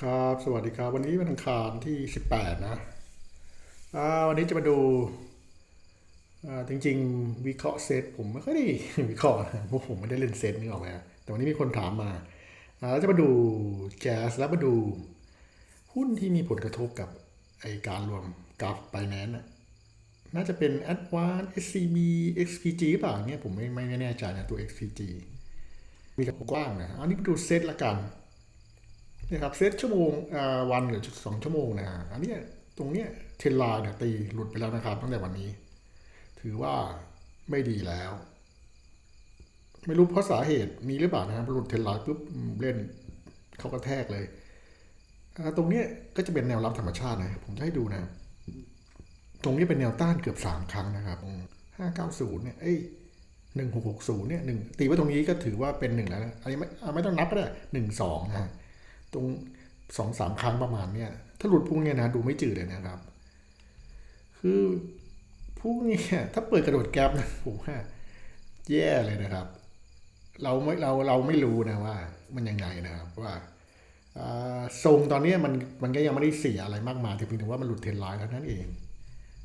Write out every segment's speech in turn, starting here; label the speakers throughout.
Speaker 1: ครับ สวัสดีครับ วันนี้วันอังคารที่ 18 นะวันนี้จะมาดูจริง ๆ วิเคราะห์เซตผมไม่ค่อยได้วิเคราะห์นะเพราะผมไม่ได้เล่นเซตนี่ออกไหมฮะแต่วันนี้มีคนถามมาอ่าแล้วจะมาดูแจ๊สแล้วมาดูหุ้นที่มีผลกระทบกับไอการรวมกราฟไบแนนน่ะน่าจะเป็น Advance SCB XPG หรือเปล่าเนี่ยผมไม่ไม่แน่ใจนะตัว XPG มีกระโปรงกว้างนะอันนี้มาดูเซตละกัน นะครับเซตชั่วโมงวันหรือสองชั่วโมงนะอันนี้ตรงเนี้ยเทรนไลน์เนี่ยตีหลุดไปแล้วนะครับ ตั้งแต่วันนี้ ถือว่าไม่ดีแล้ว ไม่รู้เพราะสาเหตุมีหรือเปล่านะครับหลุดเทรนไลน์ปุ๊บเล่นเขากระแทกเลยตรงเนี้ยก็จะเป็นแนวรับธรรมชาตินะ ผมจะให้ดูนะ ตรงนี้เป็นแนวต้านเกือบสามครั้งนะครับห้าเก้าศูนย์เนี่ย เอ้ยหนึ่งหกหกศูนย์เนี่ยหนึ่งตีไว้ตรงนี้ก็ถือว่าเป็นหนึ่งแล้วนะอันนี้ไม่ไม่ต้องนับก็ได้หนึ่งสองนะ ตรงสองสามครั้งประมาณเนี่ยถ้าหลุดพุ่งเนี่ยนะดูไม่จืดเลยนะครับ คือพุ่งเนี่ยถ้าเปิดกระโดดแก๊ปนะผมว่าแย่เลยนะครับ เราไม่เราเราไม่รู้นะว่า มันยังไงนะครับว่าทรงตอนนี้มันมันก็ยังไม่ได้เสียอะไรมากมายแต่เพียงแต่ว่ามันหลุดเทรนไลน์เท่านั้นเอง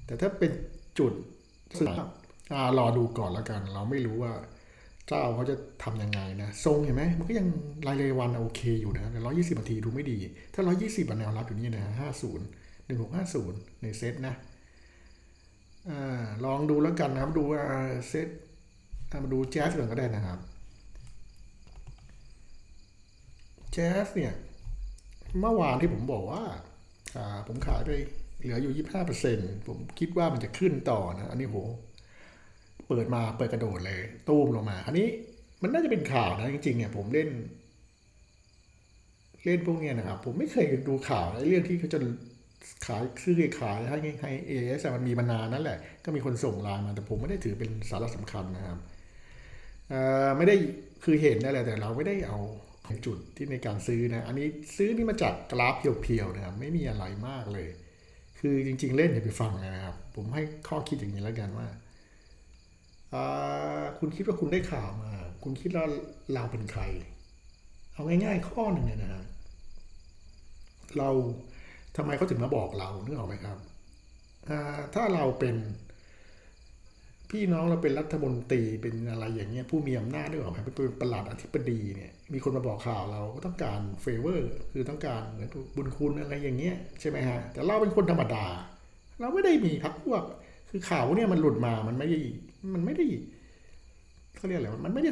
Speaker 1: แต่ถ้าเป็นจุดซึ่งอ่ารอดูก่อนแล้วกัน เราไม่รู้ว่า เจ้าเขาจะทำยังไงนะ ทรงเห็นไหมมันก็ยังรายเลยวันโอเคอยู่นะแต่ร้อยยี่สิบนาทีดูไม่ดี ถ้าร้อยยี่สิบแนวรับอยู่นี่นะห้าศูนย์หนึ่งหกห้าศูนย์ในเซตนะอลองดูแล้วกันนะครับ ดูว่าเซตมาดูแจ๊สก่อนก็ได้นะครับแจ๊สเนี่ย เมื่อวานที่ผมบอกว่า ผมขายไปเหลืออยู่ยี่ห้าเปอร์เซ็นผมคิดว่ามันจะขึ้นต่อนะ อันนี้โห เปิดมาเปิดกระโดดเลยตู้มลงมา อันนี้มันน่าจะเป็นข่าวนะจริงๆเนี่ยผมเล่น เล่นพวกเนี้ยนะครับ ผมไม่เคยดูข่าวไอ้เรื่องที่เขาจะขายซื้อขายให้ให้เอเอสมันมีมานานนั่นแหละ ก็มีคนส่งไลน์มา แต่ผมไม่ได้ถือเป็นสาระสำคัญนะครับเอ่อไม่ได้คือเห็นนั่นแหละแต่เราไม่ได้เอาจุดที่ในการซื้อนะ อันนี้ซื้อนี่มาจากกราฟเพียวๆนะครับ ไม่มีอะไรมากเลย คือจริง ๆ เล่นอย่าไปฟังนะครับ ผมให้ข้อคิดอย่างนี้แล้วกันว่า คุณคิดว่าคุณได้ข่าวมา คุณคิดว่าเราเป็นใคร เอาง่ายๆ ข้อหนึ่งเนี่ยนะฮะเราทำไมเขาถึงมาบอกเรานึกออกไหมครับ ถ้าเราเป็น พี่น้องเราเป็นรัฐมนตรีเป็นอะไรอย่างเงี้ยผู้มีอำนาจด้วยหรอกไหมเป็นประหลัดอธิบดีเนี่ย มีคนมาบอกข่าวเราก็ต้องการเฟเวอร์ คือต้องการเหมือนบุญคุณอะไรอย่างเงี้ยใช่ไหมฮะแต่เราเป็นคนธรรมดา เราไม่ได้มีพักพวก คือข่าวเนี่ยมันหลุดมามันไม่ได้ มันไม่ได้เขาเรียกอะไรมันไม่ได้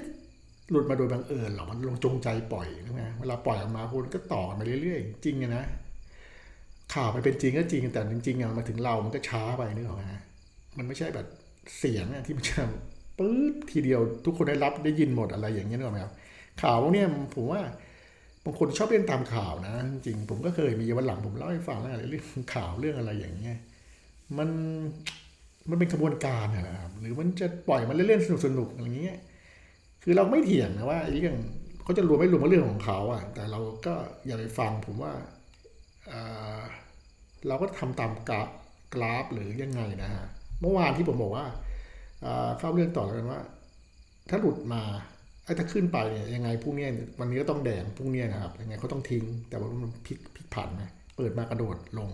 Speaker 1: หลุดมาโดยบังเอิญหรอกมันลงจงใจปล่อยใช่ไหมเวลาปล่อยออกมาคนก็ต่อกันไปเรื่อยๆจริงนะข่าวมันเป็นจริงก็จริงแต่จริงๆอะมาถึงเรามันก็ช้าไปนึกออกไหมมันไม่ใช่แบบเสียงที่มันจะปื๊ดทีเดียวทุกคนได้รับได้ยินหมดอะไรอย่างเงี้ยนึกออกไหมครับข่าวพวกเนี้ยผมว่าบางคนชอบเล่นตามข่าวนะ จริงผมก็เคยมีวันหลังผมเล่าให้ฟังแล้วอะไรเรื่องข่าวเรื่องอะไรอย่างเงี้ยมัน มันเป็นกระบวนการนะครับหรือมันจะปล่อยมันเล่นๆสนุกๆอะไรเงี้ยคือเราไม่เถียงนะว่าไอ้เรื่องเขาจะรวมไม่รวมก็เรื่องของเขาอะ แต่เราก็อย่าไปฟังผมว่าเราก็ทำตามกราฟกราฟหรือยังไงนะฮะเมื่อวานที่ผมบอกว่าเข้าเรื่องต่อแล้วกันว่า ถ้าหลุดมาไอ้ถ้าขึ้นไปเนี่ยยังไงพรุ่งนี้วันนี้ก็ต้องแดงพรุ่งนี้นะครับยังไงเขาต้องทิ้ง แต่ว่ามันพลิกพลิกผันนะเปิดมากระโดดลง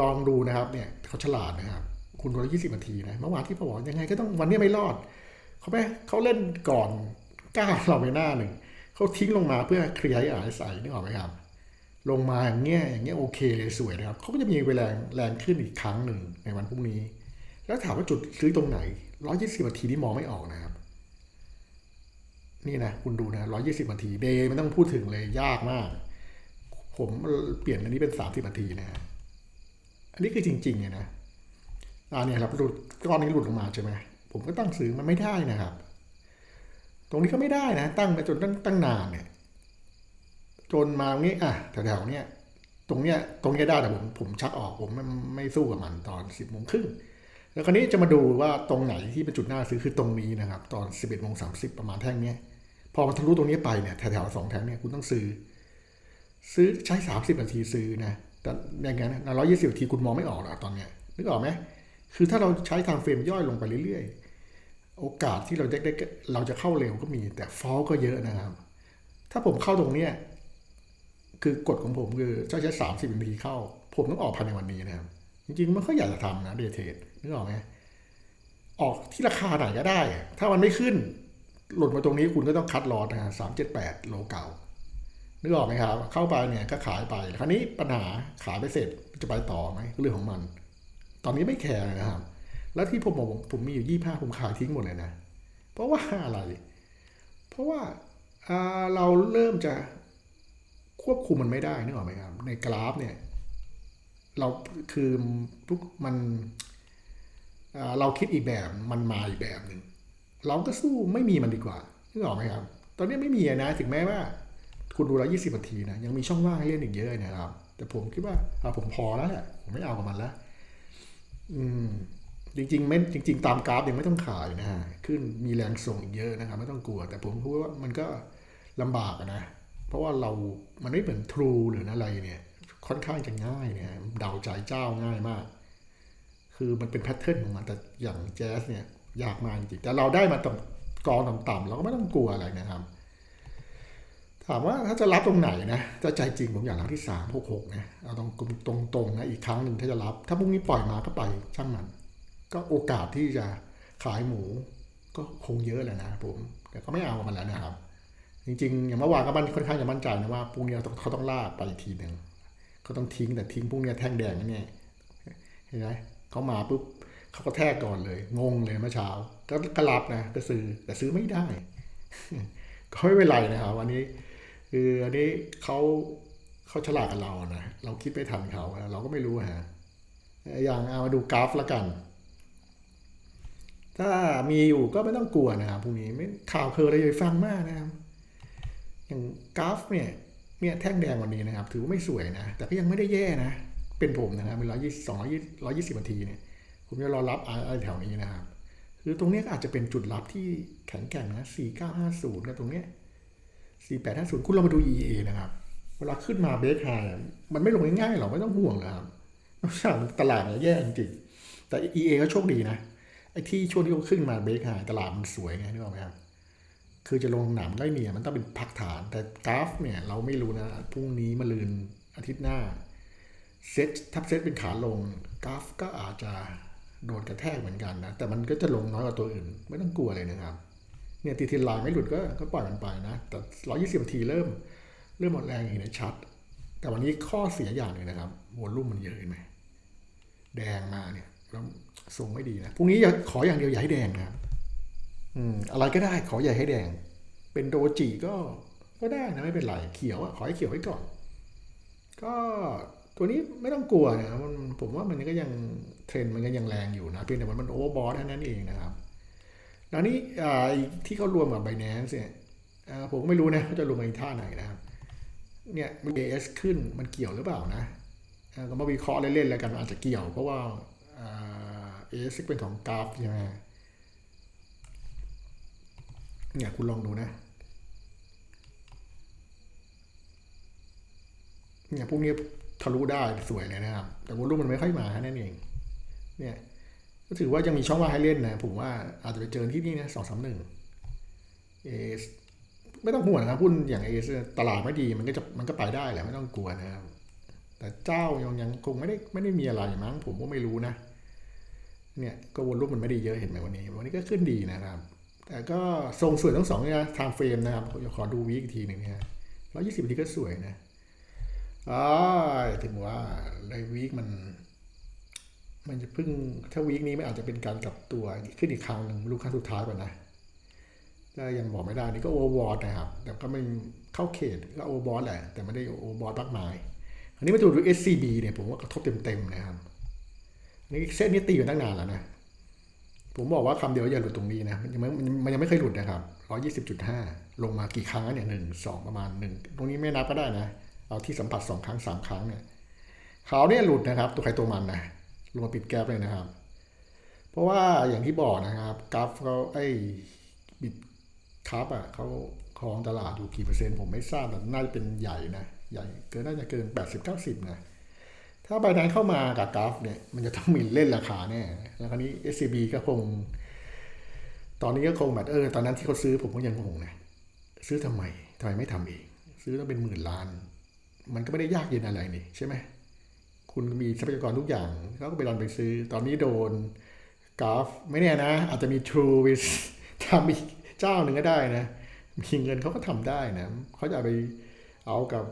Speaker 1: ลองดูนะครับเนี่ยเขาฉลาดนะครับ คุณดูละยี่สิบนาทีนะเมื่อวานที่เขาบอกยังไงก็ต้องวันนี้ไม่รอดเขาไปเขาเล่นก่อนก้าวเราไปหน้าหนึ่งเขาทิ้งลงมาเพื่อเคลียร์ให้อ่านใส่นึกออกไหมครับลงมาอย่างเงี้ยอย่างเงี้ยโอเคเลยสวยนะครับเขาก็จะมีเวลาแรงขึ้นอีกครั้งหนึ่งในวันพรุ่งนี้ แล้วถามว่าจุดซื้อตรงไหนร้อยยี่สิบนาทีที่มองไม่ออกนะครับ นี่นะคุณดูนะร้อยยี่สิบนาทีเดย์ไม่ต้องพูดถึงเลยยากมาก ผมเปลี่ยนอันนี้เป็นสามสิบนาทีนะฮะอันนี้คือจริงๆไงนะ อ่าเนี่ยครับหลุดก้อนนี้หลุดลงมาใช่ไหมผมก็ตั้งซื้อมันไม่ได้นะครับ ตรงนี้ก็ไม่ได้นะ ตั้งมาจนตั้งตั้งนานเนี่ย จนมาตรงนี้อะแถวๆเนี้ยตรงเนี้ยตรงเนี้ยได้แต่ผมผมชักออกผมไม่ไม่สู้กับมันตอนสิบโมงครึ่งแล้วคราวนี้จะมาดูว่าตรงไหนที่เป็นจุดหน้าซื้อคือตรงนี้นะครับ ตอนสิบเอ็ดโมงสามสิบประมาณแท่งเนี้ยพอมันทะลุตรงนี้ไปเนี่ยแถวๆสองแท่งเนี่ยคุณต้องซื้อ ซื้อใช้สามสิบนาทีซื้อนะแต่อย่างนั้นนะร้อยยี่สิบนาทีคุณมองไม่ออกหรอตอนเนี้ยนึกออกไหม คือถ้าเราใช้ทางเฟรมย่อยลงไปเรื่อยๆ โอกาสที่เราจะได้เราจะเข้าเร็วก็มี แต่ฟอลก็เยอะนะครับ ถ้าผมเข้าตรงเนี้ยคือกฎของผมคือจะใช้สามสิบนาทีเข้า ผมต้องออกภายในวันนี้นะครับ จริงๆม่ค่อยอยากจะทำนะเดเทดนึกออกไหมออกที่ราคาไหนก็ได้ ถ้ามันไม่ขึ้น หล่นมาตรงนี้คุณก็ต้องคัดลอสนะสามเจ็ดแปดโลเก่านึกออกไหมครับ เข้าไปเนี่ยก็ขายไป คราวนี้ปัญหาขายไปเสร็จจะไปต่อไหมเรื่องของมัน ตอนนี้ไม่แคร์นะครับ แล้วที่ผมบอกผมมีอยู่ยี่ห้าผมขายทิ้งหมดเลยนะ เพราะว่าอะไร เพราะว่าเราเริ่มจะควบคุมมันไม่ได้นึกออกไหมครับ ในกราฟเนี่ย เราคือทุกมันเราคิดอีกแบบมันมาอีกแบบหนึ่งเราก็สู้ไม่มีมันดีกว่านึกออกไหมครับ ตอนนี้ไม่มีนะถึงแม้ว่า คุณดูแล้วยี่สิบนาทีนะยังมีช่องว่างให้เล่นอีกเยอะนะครับ แต่ผมคิดว่าอ่าผมพอแล้วแหละผมไม่เอากับมันแล้ว อืมจริงๆไม่จริง ๆ ตามกราฟยังไม่ต้องขายนะฮะขึ้นมีแรงส่งอีกเยอะนะครับไม่ต้องกลัว แต่ผมพูดว่ามันก็ลำบากนะ เพราะว่าเรามันไม่เหมือนทรูหรืออะไรเนี่ย ค่อนข้างจะง่ายเนี่ยเดาใจเจ้าง่ายมาก คือมันเป็นแพทเทิร์นของมันแต่อย่างแจ๊สเนี่ยยากมากจริงแต่เราได้มาต่ำกองต่ำๆเราก็ไม่ต้องกลัวอะไรนะครับ ถามว่าถ้าจะรับตรงไหนนะถ้าใจจริงผมอยากรับที่สามหกหกนะเอาตรงตรงตรงๆนะอีกครั้งหนึ่งถ้าจะรับ ถ้าพรุ่งนี้ปล่อยมาก็ไปช่างมัน ก็โอกาสที่จะขายหมูก็คงเยอะแหละนะผมแต่ก็ไม่เอามันแล้วนะครับ จริงๆ อย่างเมื่อวานก็มันค่อนข้างจะมั่นใจนะว่าพรุ่งนี้เขาต้องเขาต้องลากไปอีกทีหนึ่งเขาต้องทิ้งแต่ทิ้งพรุ่งนี้แท่งแดงนั่นเนี่ยเห็นไหมเขามาปุ๊บเขาก็แทกก่อนเลย งงเลยเมื่อเช้า ก็กรับนะก็ซื้อแต่ซื้อไม่ได้ ก็ไม่เป็นไรนะครับอันนี้ คืออันนี้เขาเขาฉลาดกับเรานะ เราคิดไม่ทันเขาเราก็ไม่รู้ฮะอย่างเอามาดูกราฟล้วกัน ถ้ามีอยู่ก็ไม่ต้องกลัวนะครับพรุ่งนี้ไม่ข่าวเคอเลยอย่าฟังมากนะครับ อย่างกราฟเนี่ยเนี่ยแท่งแดงวันนี้นะครับ ถือว่าไม่สวยนะ แต่ก็ยังไม่ได้แย่นะ เป็นผมนะครับเป็นร้อยยี่สองร้อยยี่ร้อยยี่สิบนาทีเนี่ย ผมจะรอรับอะไรแถวนี้นะครับ คือตรงนี้อาจจะเป็นจุดรับที่แข็งแกร่งนะสี่เก้าห้าศูนย์กับตรงเนี้ย 4850 คุณลองมาดู EA นะครับ เวลาขึ้นมาเบรกไฮมันไม่ลงง่ายๆหรอกไม่ต้องห่วงนะครับนอกจากตลาดเนี่ยแย่จริงๆแต่ EA ก็โชคดีนะไอ้ที่ช่วงที่เขาขึ้นมาเบรกไฮตลาดมันสวยไงนึกออกไหมครับ คือจะลงหนามได้เนี่ยมันต้องเป็นพักฐาน แต่กราฟเนี่ยเราไม่รู้นะพรุ่งนี้มาลืนอาทิตย์หน้าเซ็ตทับเซ็ตเป็นขาลงกราฟก็อาจจะโดนกระแทกเหมือนกันนะ แต่มันก็จะลงน้อยกว่าตัวอื่น ไม่ต้องกลัวเลยนะครับ เนี่ยตีทนไลน์ไม่หลุดก็ก็ปล่อยมันไปนะ แต่ร้อยี่สิบนาทีเริ่ม เริ่มหมดแรงเห็นได้ชัด แต่วันนี้ข้อเสียอย่างหนึ่งนะครับวอลลุ่มมันเยอะเห็นไหมแดงมาเนี่ยแล้วทรงไม่ดีนะพรุ่งนี้อย่าขออย่างเดียวอย่าให้แดงนะครับอืมอะไรก็ได้ขออย่าให้แดง เป็นโดจิก็ก็ได้นะไม่เป็นไรเขียวอะขอให้เขียวไว้ก่อน ก็ตัวนี้ไม่ต้องกลัวนะมันผมว่ามันก็ยังเทรนมันก็ยังแรงอยู่นะเพียงแต่มันมันโอเวอร์บอทเท่านั้นเองนะครับ แล้วนี่อ่าที่เขารวมกับ b บ n a n c e เนี่ยผมก็ไม่รู้นะเขาจะรวมกันท่าไหนนะครับเนี่ยมัน AS ขึ้นมันเกี่ยวหรือเปล่านะก็มาวิเคราะห์เล่นๆแล้วกันมันอาจจะเกี่ยวเพราะว่าอ่า AS เป็นของกราฟใช่ไหมเนี่ยคุณลองดูนะเนี่ยพวกนี้ทะลุได้สวยเลยนะครับ แต่วอลลุ่มมันไม่ค่อยมาแค่นั้นเอง เนี่ย ถือว่ายังมีช่องว่างให้เล่นนะ ผมว่าอาจจะไปเจอที่นี่นะสองสามหนึ่งเอสไม่ต้องห่วงนะครับหุ้นอย่างเอสตลาดไม่ดีมันก็จะมันก็ไปได้แหละไม่ต้องกลัวนะครับแต่เจ้ายังยังคงไม่ได้ไม่ได้มีอะไรมั้งผมก็ไม่รู้นะ เนี่ยก็วอลลุ่มมันไม่ได้เยอะเห็นไหมวันนี้ วันนี้ก็ขึ้นดีนะครับ แต่ก็ทรงสวยทั้งสองนี่ยทางเฟรมนะครับขอดูวีคอีกทีหนึ่งนะร้อยยี่สิบนาทีก็สวยนะอ๋อถึงว่าในวีคมัน มันจะเพิ่งถ้าวีคนี้ไม่อาจจะเป็นการกลับตัวขึ้นอีกครั้งหนึ่งไม่รู้ครั้งสุดท้ายป่ะนะก็ยังบอกไม่ได้นี่ก็โอเวอร์บอทนะครับ แต่ก็ไม่เข้าเขตก็โอเวอร์บอทแหละ แต่ไม่ได้โอเวอร์บอทมากมาย อันนี้มาดูดู SCB เนี่ยผมว่ากระทบเต็มๆนะครับนี่เส้นนี้ตีอยู่ตั้งนานแล้วนะ ผมบอกว่าคำเดียวอย่าหลุดตรงนี้นะ มันยังไม่มันยังไม่เคยหลุดนะครับร้อยี่สิบจุดห้าลงมากี่ครั้งเนี่ยหนึ่งสองประมาณหนึ่งตรงนี้ไม่นับก็ได้นะ เอาที่สัมผัสสองครั้งสามครั้งเนี่ยเขาเนี่ยหลุดนะครับ ตัวใครตัวมันนะ ลงมาปิดแกลบเลยนะครับ เพราะว่าอย่างที่บอกนะครับกราฟเขาไอ้บิดครับอะเขาครองตลาดอยู่กี่เปอร์เซ็นต์ผมไม่ทราบแต่น่าจะเป็นใหญ่นะใหญ่เกินน่าจะเกิน 80 90นะถ้าใบนั้นเข้ามากับกราฟเนี่ยมันจะต้องมีเล่นราคาแน่แล้วคราวนี้ SCB ก็คง ตอนนี้ก็คงแบบเออตอนนั้นที่เขาซื้อผมก็ยังงงนะซื้อทำไมทำไมไม่ทำเอง ซื้อต้องเป็นหมื่นล้าน มันก็ไม่ได้ยากเย็นอะไรนี่ใช่ไหม คุณมีทรัพยากรทุกอย่างเขาก็ไปรันไปซื้อ ตอนนี้โดนกราฟไม่แน่นะ อาจจะมี True ไปทำอีกเจ้าหนึ่งก็ได้นะ มีเงินเขาก็ทำได้นะเขาจะไปเอากับ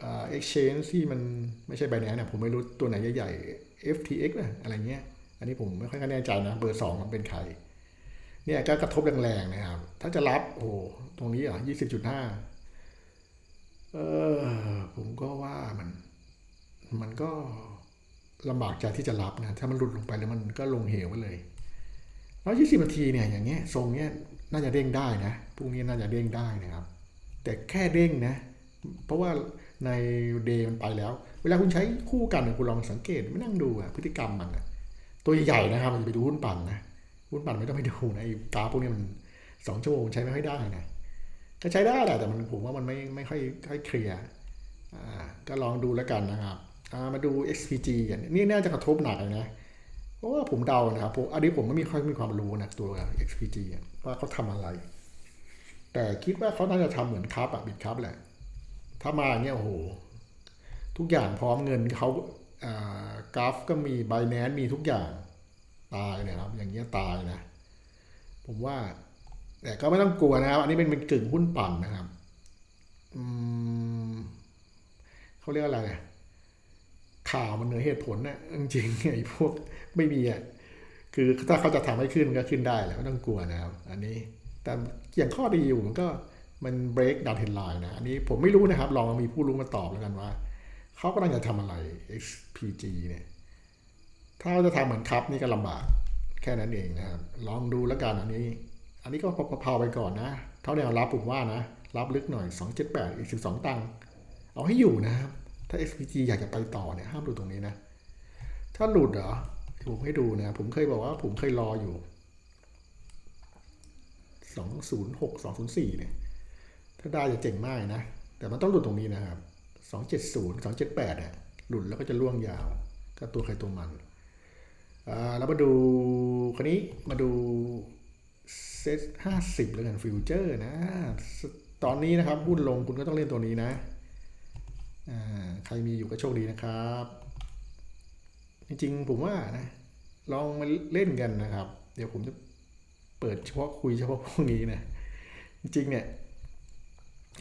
Speaker 1: เอ่า exchange ที่มันไม่ใช่ Binance นะผมไม่รู้ตัวไหนใหญ่ๆ FTX นะอะไรเงี้ย อันนี้ผมไม่ค่อยแน่ใจนะ เบอร์สองมันเป็นใคร เนี่ยก็กระทบแรงๆนะครับ ถ้าจะรับโอ้ตรงนี้อะยี่สิบจุดห้าเออผมก็ว่ามัน มันก็ ลำบากใจที่จะรับนะถ้ามันหลุดลงไปแล้วมันก็ลงเหวไปเลยแล้วยี่สิบนาทีเนี่ยอย่างเงี้ยทรงเนี้ยน่าจะเด้งได้นะพรุ่งนี้น่าจะเด้งได้นะครับ แต่แค่เด้งนะ เพราะว่าในเดย์มันไปแล้ว เวลาคุณใช้คู่กันคุณลองสังเกตไม่นั่งดูอะพฤติกรรมมันอะตัวใหญ่ๆนะครับมันจะไปดูหุ้นปั่นนะหุ้นปั่นไม่ต้องไปดูนะไอ้กราฟพวกนี้มันสองชั่วโมงใช้ไม่ค่อยได้นะก็ใช้ได้แหละแต่มันผมว่ามันไม่ไม่ค่อยค่อยเคลียร์อ่าก็ลองดูแล้วกันนะครับ มาดู XPG กันนี่น่าจะกระทบหนักเลยนะ เพราะว่าผมเดานะครับผมอันนี้ผมไม่มีค่อยมีความรู้นะตัว XPG ว่าเขาทำอะไร แต่คิดว่าเขาน่าจะทำเหมือนครับอะบิดครับแหละ ถ้ามาเงี้ยโอ้โห ทุกอย่างพร้อมเงินเขากราฟก็มี b บ n a n c e มีทุกอย่างตายเลยครับ อย่างเงี้ยตายนะ ผมว่า แต่ก็ไม่ต้องกลัวนะครับ อันนี้เป็นเป็นกึ่งหุ้นปั่นนะครับอืมเขาเรียกอะไรอะ ข่าวมันเหนือเหตุผลนะจริงๆไอ้พวกไม่มีอะคือถ้าเขาจะทำให้ขึ้นมันก็ขึ้นได้แหละไม่ต้องกลัวนะครับ อันนี้แต่อย่างข้อดีอยู่มันก็มัน break down trend line นะ อันนี้ผมไม่รู้นะครับ ลองมีผู้รู้มาตอบแล้วกันว่า เขากำลังจะทำอะไร XPG เนี่ย ถ้าเขาจะทำเหมือนครับนี่ก็ลำบากแค่นั้นเองนะครับ ลองดูแล้วกันอันนี้ อันนี้ก็พอๆไปก่อนนะ เท่าแนวรับผมว่านะ รับลึกหน่อย 278 อีก 12 ตังค์เอาให้อยู่นะครับ ถ้า SPG อยากจะไปต่อเนี่ยห้ามดูตรงนี้นะ ถ้าหลุดเหรอผมให้ดูนะ ผมเคยบอกว่าผมเคยรออยู่206 204เนี่ย ถ้าได้จะเจ๋งมากนะ แต่มันต้องหลุดตรงนี้นะครับ270 278เนี่ยหลุดแล้วก็จะล่วงยาวก็ตัวใครตัวมันอ่าแล้วมาดูคนนี้มาดูเซ็ตห้าสิบแล้วกันฟิวเจอร์นะ ตอนนี้นะครับหุ้นลงคุณก็ต้องเล่นตัวนี้นะ อ่า ใครมีอยู่ก็โชคดีนะครับ จริงๆผมว่านะ ลองมาเล่นกันนะครับ เดี๋ยวผมจะเปิดเฉพาะคุยเฉพาะพวกนี้นะ จริงๆเนี่ย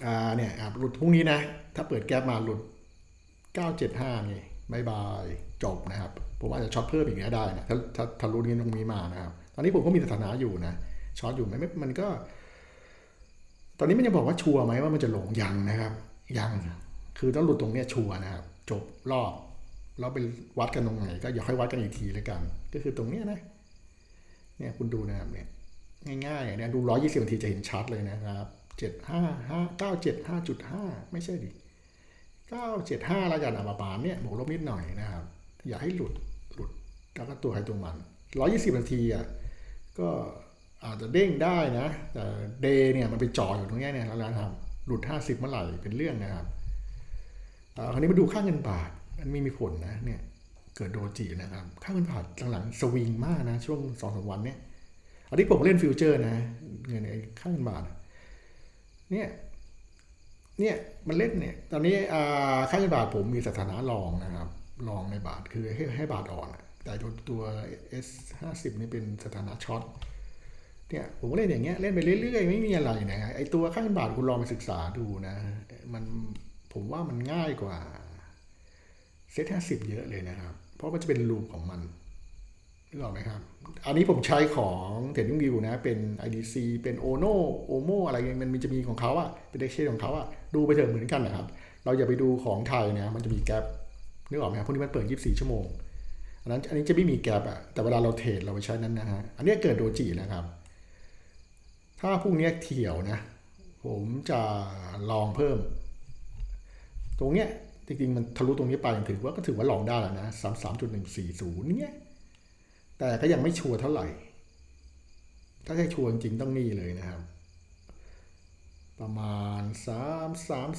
Speaker 1: อ่าเนี่ยหลุดพรุ่งนี้นะ ถ้าเปิดแก๊ปมาหลุด 975นี่บายบายจบนะครับ ผมอาจจะช็อตเพิ่มอีกก็ได้นะถ้าถ้าถ้ารุ่นนี้ตรงนี้มานะครับ ตอนนี้ผมก็มีสถานะอยู่นะช็อตอยู่ไหมไม่มันก็ ตอนนี้มันยังบอกว่าชัวร์ไหมว่ามันจะหลงยังนะครับยัง คือต้องหลุดตรงเนี้ยชัวนะครับจบรอบเราไปวัดกันตรงไหนก็อย่าค่อยวัดกันอีกทีแล้วกัน ก็คือตรงเนี้ยนะเนี่ยคุณดูนะครับเนี่ยง่ายๆเนี่ยดูร้อยยี่สิบนาทีจะเห็นชัดเลยนะครับเจ็ดห้าห้าเก้าเจ็ดห้าจุดห้าไม่ใช่ดิเก้าเจ็ดห้าแล้วกันอะประมาณเนี่ยบวกลบนิดหน่อยนะครับ อย่าให้หลุดหลุดแล้วก็ตัวใครตัวมันร้อยี่สิบนาทีอะก็อาจจะเด้งได้นะ แต่เดย์เนี่ยมันไปจ่ออยู่ตรงนี้เนี่ยแล้วนะครับหลุดห้าสิบเมื่อไหร่เป็นเรื่องนะครับ คราวนี้มาดูค่าเงินบาทมันไม่มีผลนะเนี่ยเกิดโดจินะครับ ค่าเงินบาทหลังๆสวิงมากนะ ช่วงสองสามวันเนี่ยอันนี้ผมเล่นฟิวเจอร์นะเงินไอ้ค่าเงินบาทเนี่ยเนี่ยมันเล่นเนี่ยตอนนี้ค่าเงินบาทผมมีสถานะรองนะครับรองในบาทคือให้ให้บาทอ่อน แต่ตัวตัว S 5 0นี่เป็นสถานะช็อตเนี่ยผมก็เล่นอย่างเงี้ยเล่นไปเรื่อยๆ ไม่มีอะไรนะไอตัวค่าเงินบาทคุณลองไปศึกษาดูนะ มัน ผมว่ามันง่ายกว่าเซตห้าสิบเยอะเลยนะครับ เพราะมันจะเป็นรูปของมันนึกออกไหมครับ อันนี้ผมใช้ของเทรดดิ้งวิวนะ เป็น IDC เป็น ONO OMO อะไรเงี้ยมันมีจะมีของเขาอะเป็นเอ็กเชนของเขาอะดูไปเถอะเหมือนกันนะครับ เราอย่าไปดูของไทยเนี่ยมันจะมีแกลบนึกออกไหมครับพวกนี้มันเปิด 24 ชั่วโมง อันนั้นอันนี้จะไม่มีแกลบอะแต่เวลาเราเทรดเราไปใช้นั้นนะฮะ อันนี้เกิดโดจินะครับ ถ้าพรุ่งนี้เถี่ยวนะ ผมจะลองเพิ่ม ตรงเนี้ยจริงๆมันทะลุตรงนี้ไปถือว่าก็ถือว่าลองได้แล้วนะสามสามจุดหนึ่งสี่ศูนย์เนี้ยแต่ก็ยังไม่ชัวร์เท่าไหร่ ถ้าใช่ชัวร์จริงต้องนี่เลยนะครับ ประมาณสามสาม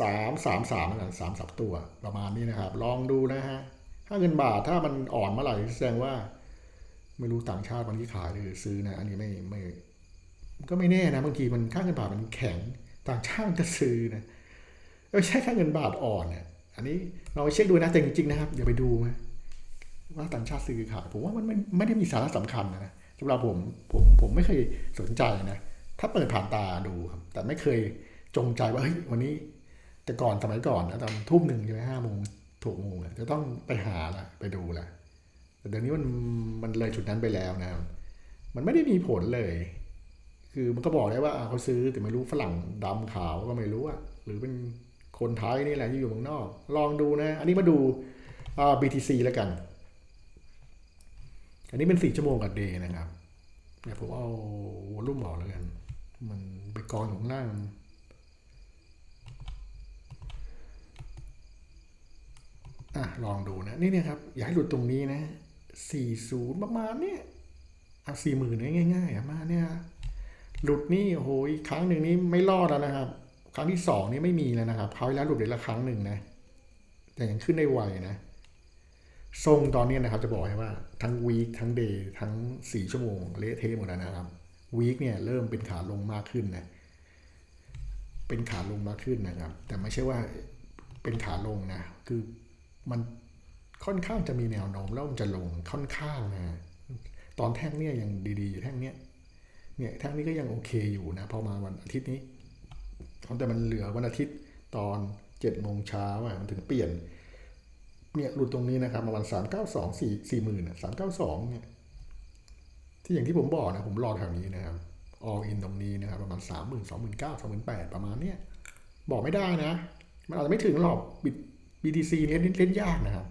Speaker 1: สามสามสามนะสามสับตัวประมาณนี้นะครับ ลองดูนะฮะถ้าเงินบาทถ้ามันอ่อนเมื่อไหร่แสดงว่า ไม่รู้ต่างชาติวันที่ขายหรือซื้อนะอันนี้ไม่ไม่ก็ไม่แน่นะบางทีมันค่าเงินบาทมันแข็งต่างชาติก็ซื้อนะ ไม่ใช่แค่เงินบาทอ่อนเนี่ยอันนี้เราไปเช็คดูนะแต่จริงๆนะครับอย่าไปดูนะว่าต่างชาติซื้อขายผมว่ามันไม่ไม่ได้มีสาระสำคัญนะสำหรับผมผมผมไม่เคยสนใจนะถ้าเปิดผ่านตาดูครับแต่ไม่เคยจงใจว่าเฮ้ยวันนี้แต่ก่อนสมัยก่อนนะตอนทุ่มหนึ่งใช่ไหมห้าโมงถูกโมงเนี่ยจะต้องไปหาละไปดูละแต่เดี๋ยวนี้มันมันเลยจุดนั้นไปแล้วนะ มันไม่ได้มีผลเลย คือมันก็บอกได้ว่าเขาซื้อแต่ไม่รู้ฝรั่งดำขาวก็ไม่รู้อะหรือเป็น คนไทยนี่แหละที่อยู่เมืองนอก ลองดูนะ อันนี้มาดูา BTC แล้วกัน อันนี้เป็นสี่ชั่วโมงกับเดย์นะครับเดี๋ยวผมเอาวอลุ่มออกแล้วกัน มันไปกองอยู่ข้างล่างอะลองดูนะ นี่เนี่ยครับ อย่าให้หลุดตรงนี้นะ40ประมาณเนี่ยอะสี่หมื่นง่ายๆอะมาเนี่ยหลุดนี่โอ้โหอีกครั้งหนึ่งนี้ไม่รอดแล้วนะครับ ครั้งที่สองนี่ไม่มีแล้วนะครับคราวที่แล้วหลุดเดือนละครั้งหนึ่งนะ แต่ยังขึ้นได้ไวนะ ทรงตอนนี้นะครับ จะบอกให้ว่าทั้งวีคทั้งเดย์ทั้งสี่ชั่วโมงเละเทะหมดแล้วนะครับวีคเนี่ยเริ่มเป็นขาลงมากขึ้นนะ เป็นขาลงมากขึ้นนะครับ แต่ไม่ใช่ว่าเป็นขาลงนะ คือมันค่อนข้างจะมีแนวโน้มแล้วมันจะลงค่อนข้างนะตอนแท่งเนี่ยยังดีๆอยู่แท่งเนี้ยเนี่ยแท่งนี้ก็ยังโอเคอยู่นะพอมาวันอาทิตย์นี้ แต่มันเหลือวันอาทิตย์ตอนเจ็ดโมงเช้าอะมันถึงเปลี่ยนเนี่ยหลุดตรงนี้นะครับประมาณสามเก้าสองสี่สี่หมื่นสามเก้าสองเนี่ยที่อย่างที่ผมบอกนะผมรอแถวนี้นะครับ all in ตรงนี้นะครับประมาณสามหมื่นสองหมื่นเก้าสองหมื่นแปดประมาณเนี้ยบอกไม่ได้นะ มันอาจจะไม่ถึงหรอกบิด BTC เนี้ยเล่นยากนะครับ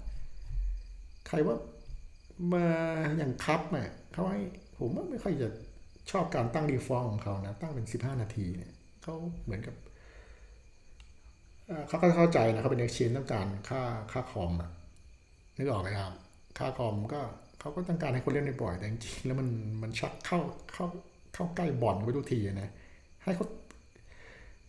Speaker 1: ใครว่ามาอย่างคัพเนี่ยเขาให้ผมว่าไม่ค่อยจะชอบการตั้งดีฟอลของเขานะ ตั้งเป็น 15 นาทีเนี่ย เขาเหมือนกับเขาก็เข้าใจนะเขาเป็น exchange ต้องการค่าค่าคอมอะนึกออกไหมครับ ค่าคอมก็เขาก็ต้องการให้คนเล่นในบ่อยแต่จริงๆแล้วมันมันชักเข้าเข้าเข้าใกล้บ่อนไปทุกทีนะให้เขา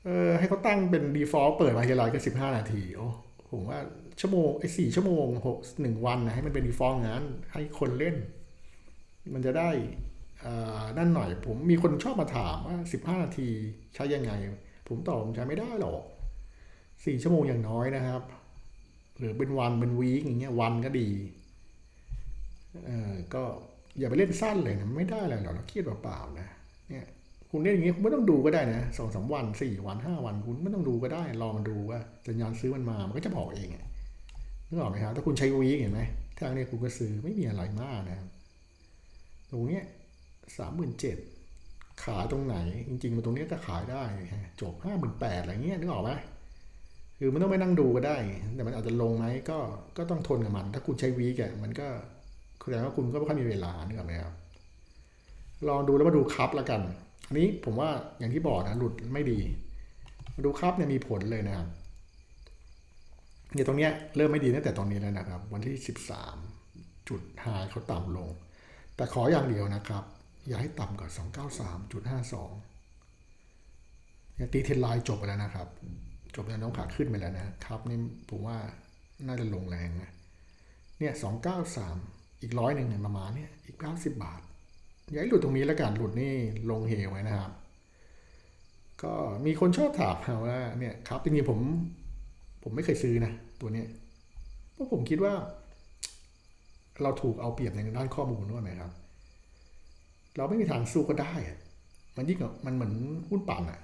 Speaker 1: เออให้เขาตั้งเป็น default เปิดมาทีไรก็15นาทีโอ้ผมว่าชั่วโมงไอ้สี่ชั่วโมงหกหนึ่งวันนะให้มันเป็น default งั้น ให้คนเล่น มันจะได้ นั่นหน่อย ผมมีคนชอบมาถามว่า 15 นาทีใช้ยังไง ผมตอบผมใช้ไม่ได้หรอกสี่ชั่วโมงอย่างน้อยนะครับ หรือเป็นวันเป็นวีคอย่างเงี้ยวันก็ดีเออก็อย่าไปเล่นสั้นเลยนะไม่ได้อะไรหรอกเราเครียดเปล่าๆนะเนี่ยคุณเล่นอย่างงี้คุณไม่ต้องดูก็ได้นะสองสามวันสี่วันห้าวันคุณไม่ต้องดูก็ได้รอมันดูว่าสัญญาณซื้อมันมามันก็จะบอกเองนึกออกไหมครับถ้าคุณใช้วีคเห็นไหมทางนี้คุณก็ซื้อไม่มีอะไรมากนะครับตรงเนี้ย สามหมื่นเจ็ดขายตรงไหน จริงๆมันตรงนี้ยก็ขายได้จบห้าหมื่นแปดอะไรเงี้ยนึกออกไหมคือมันต้องไปนั่งดูก็ได้ แต่มันอาจจะลงไหมก็ก็ต้องทนกับมัน ถ้าคุณใช้วีกอะมันก็แสดงว่าคุณก็ไม่ค่อยมีเวลานึกออกไหมครับลองดูแล้วมาดูคัพละกัน อันนี้ผมว่าอย่างที่บอกนะหลุดไม่ดี มาดูคัพเนี่ยมีผลเลยนะครับเนี่ยตรงเนี้ยเริ่มไม่ดีตั้งแต่ตรงนี้แล้วนะครับ วันที่สิบสามจุดหายเขาต่ำลง แต่ขออย่างเดียวนะครับ อย่าให้ต่ำกว่า 293.52เนี่ยตีเทนไลน์จบไปแล้วนะครับ จบแนวน้มขาขึ้นไปแล้วนะครับนี่ผมว่าน่าจะลงแรงนะ เนี่ย293อีกร้อยหนึ่งเนี่ยประมาณเนี่ยอีก90บาท อย่าให้หลุดตรงนี้แล้วกันหลุดนี่ลงเหวไว้นะครับ ก็มีคนชอบถามว่าเนี่ยครับจริงๆผม ผมไม่เคยซื้อนะ ตัวเนี้ยเพราะผมคิดว่า เราถูกเอาเปรียบในด้านข้อมูลด้วยไหมครับ เราไม่มีทางสู้ก็ได้มันยิ่งมันเหมือนหุ้นปั่นอะ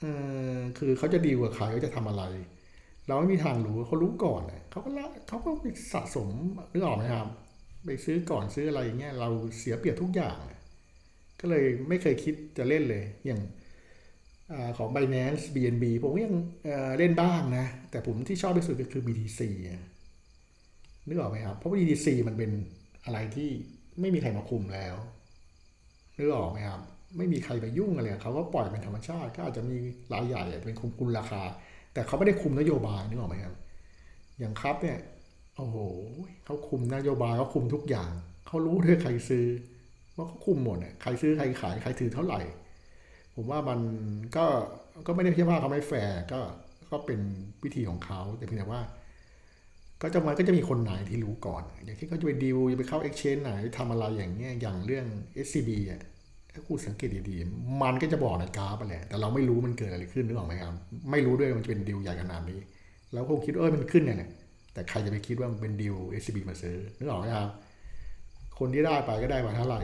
Speaker 1: เออคือเขาจะดีลกับใครเขาจะทำอะไร เราไม่มีทางรู้เขารู้ก่อนเขาก็ละเขาก็ไปสะสมนึกออกไหมครับ ไปซื้อก่อนซื้ออะไรอย่างเงี้ยเราเสียเปรียบทุกอย่าง ก็เลยไม่เคยคิดจะเล่นเลย อย่างอของ Binance BNB ผมก็ยังเเล่นบ้างนะ แต่ผมที่ชอบที่สุดก็คือ BTC นึกออกไหมครับ เพราะว่า BTC มันเป็นอะไรที่ ไม่มีใครมาคุมแล้วนึกออกไหมครับ ไม่มีใครไปยุ่งอะไรเขาก็ปล่อยเป็นธรรมชาติ ก็อาจจะมีรายใหญ่เป็นคุมคุมราคา แต่เขาไม่ได้คุมนโยบายนึกออกไหมครับ อย่างครับเนี่ยโอ้โหเขาคุมนโยบายเขาคุมทุกอย่างเขารู้ด้วยใครซื้อว่าเขาคุมหมดเนี่ยใครซื้อใครขายใครถือเท่าไหร่ ผมว่ามันก็ก็ไม่ได้ใช่ว่าเขาไม่แฟร์ก็ก็เป็นวิธีของเขาแต่เพียงแต่ว่า ก็จะมันก็จะมีคนไหนที่รู้ก่อน อย่างที่เขาจะไปดีลจะไปเข้า exchange ไหนทำอะไรอย่างเงี้ยอย่างเรื่อง SCB อะถ้าคุณสังเกตดีๆ มันก็จะบอกในกราฟไปแหละ แต่เราไม่รู้มันเกิดอะไรขึ้นนึกออกไหมครับ ไม่รู้ด้วยมันจะเป็นดิวใหญ่ขนาดนี้ แล้วคงคิดเออมันขึ้นเนี่ย แต่ใครจะไปคิดว่ามันเป็นดิว SCB มาซื้อ นึกออกไหมครับ คนที่ได้ไปก็ได้มาเท่าไหร่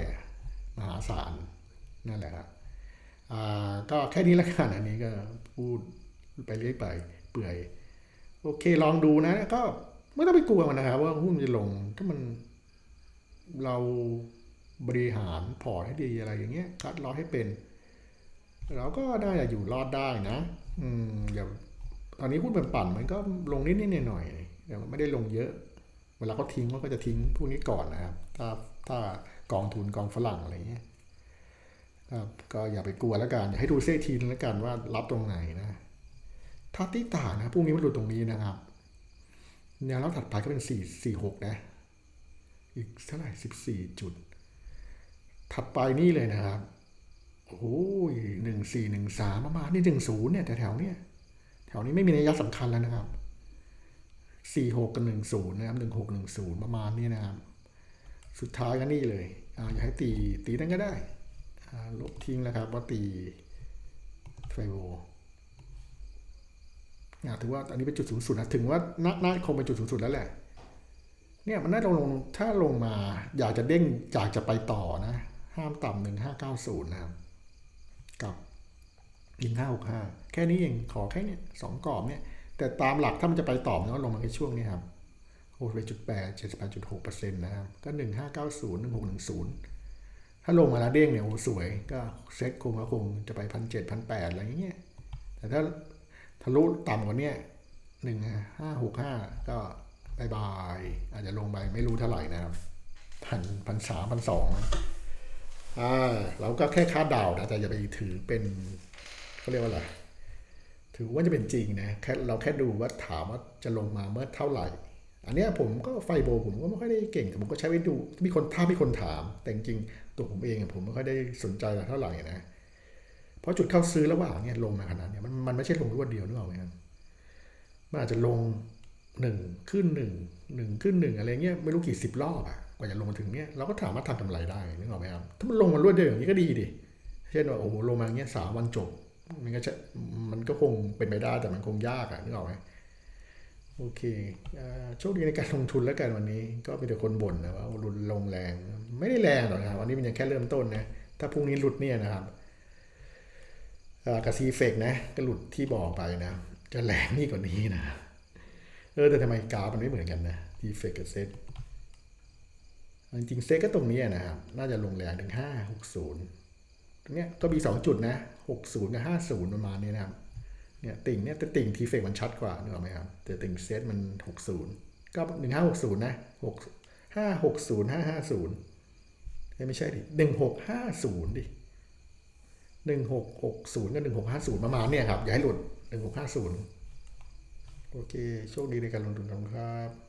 Speaker 1: มหาศาล นั่นแหละครับอ่าก็แค่นี้ละกันอันนี้ก็พูดไปเรื่อยไปเปื่อย โอเคลองดูนะก็ ไม่ต้องไปกลัวมันนะครับ ว่าหุ้นจะลงถ้ามันเราบริหารพอร์ตให้ดีอะไรอย่างเงี้ยคัดลอให้เป็น เราก็ได้อยู่รอดได้นะ อืมอย่าตอนนี้หุ้นปั่นๆมันก็ลงนิดๆหน่อยๆแต่มันไม่ได้ลงเยอะ เวลาเขาทิ้งมันก็จะทิ้งพวกนี้ก่อนนะครับ ถ้าถ้ากองทุนกองฝรั่งอะไรเงี้ยครับก็อย่าไปกลัวแล้วกัน อย่าให้ดูเส้นทีนแล้วกันว่ารับตรงไหนนะ ถ้าติตานะพรุ่งนี้มันหลุดตรงนี้นะครับ แนวรับถัดไปก็เป็นสี่สี่หกนะ อีกเท่าไหร่สิบสี่จุด ถัดไปนี่เลยนะครับโอ้ยหนึ่งสี่หนึ่งสามประมาณนี่หนึ่งศูนย์เนี่ยแต่แถวเนี้ยแถวนี้ไม่มีนัยสำคัญแล้วนะครับสี่หกกับหนึ่งศูนย์นะครับหนึ่งหกหนึ่งศูนย์ประมาณนี้นะครับ สุดท้ายก็นี่เลยอ่าอยากให้ตีตีนั่นก็ได้ลบทิ้งแล้วครับว่าตีไฟโว ถือว่าอันนี้เป็นจุดสูงสุดนะถึงว่าน่าคงเป็นจุดสูงสุดแล้วแหละ เนี่ยมันน่าจะลงถ้าลงมาอยากจะเด้งอยากจะไปต่อนะ ห้ามต่ำหนึ่งห้าเก้าศูนย์นะครับกับหนึ่งห้าหกห้าแค่นี้เองขอแค่นี้สองกรอบเนี่ย แต่ตามหลักถ้ามันจะไปต่อมันก็ลงมาแค่ช่วงนี้ครับโอ้ไปจุดแปดเจ็ดสิบแปดจุดหกเปอร์เซ็นต์นะครับ ก็หนึ่งห้าเก้าศูนย์หนึ่งหกหนึ่งศูนย์ถ้าลงมาแล้วเด้งเนี่ยโอ้สวยก็เซ็ตคงก็คงจะไปพันเจ็ดพันแปดอะไรอย่างเงี้ยแต่ถ้า ทะลุต่ำกว่านี้หนึ่งห้าหกห้าก็บายบาย อาจจะลงไปไม่รู้เท่าไหร่นะครับพันพันสามพันสองอ่าเราก็แค่คาดเดานะแต่อย่าไปถือเป็นเขาเรียกว่าอะไรถือว่าจะเป็นจริงนะแค่เราแค่ดูว่าถามว่าจะลงมาเมื่อเท่าไหร่ อันนี้ผมก็ไฟโบผมก็ไม่ค่อยได้เก่งแต่ผมก็ใช้ไว้ดูมีคนถ้ามีคนถาม แต่จริงตัวผมเองผมไม่ค่อยได้สนใจเท่าไหร่นะ ราะจุดเข้าซื้อระหว่างเนี่ยลงมาขนาดเนี้ยมันมันไม่ใช่ลงรวดเดียวนึกออกไหมครับมันอาจจะลงหนึ่งขึ้นหนึ่งหนึ่งขึ้นหนึ่งอะไรเงี้ยไม่รู้กี่สิบรอบอะกว่าจะลงมาถึงเนี้ยเราก็ถามว่าทำกำไรได้นึกออกไหมครับถ้ามันลงมารวดเดียวอย่างนี้ก็ดีดิเช่นว่าโอ้โหลงมาอย่างเงี้ยสามวันจบ มันก็จะมันก็คงเป็นไปได้แต่มันคงยากอะนึกออกไหมโอเคโชคดีในการลงทุนแล้วกันวันนี้ ก็มีแต่คนบ่นนะว่ารุนลงแรง ไม่ได้แรงหรอกนะครับวันนี้มันยังแค่เริ่มต้นนะถ้าพรุ่งนี้หลุดเนี่ยนะครับ กับซีเฟกนะก็หลุดที่บอกไปนะ จะแรงนี่กว่านี้นะ เออ แต่ทำไมกราฟมันไม่เหมือนกันนะซีเฟกกับเซตจริงเซตก็ตรงนี้นะครับ น่าจะลงแรงถึงห้าหกศูนย์ตรงเนี้ยก็มีสองจุดนะหกศูนย์กับห้าศูนย์ประมาณนี้นะครับ เนี่ยติ่งเนี่ยแต่ติ่งทีเฟกมันชัดกว่านึกออกไหมครับ แต่ติ่งเซตมันหกศูนย์ก็หนึ่งห้าหกศูนย์นะหกห้าหกศูนย์ห้าห้าศูนย์ไม่ใช่ดิหนึ่งหกห้าศูนย์ดิ หนึ่งหกหกศูนย์กับหนึ่งหกห้าศูนย์ประมาณเนี่ยครับ อย่าให้หลุดหนึ่งหกห้าศูนย์โอเค โชคดีในการลงทุนของครับ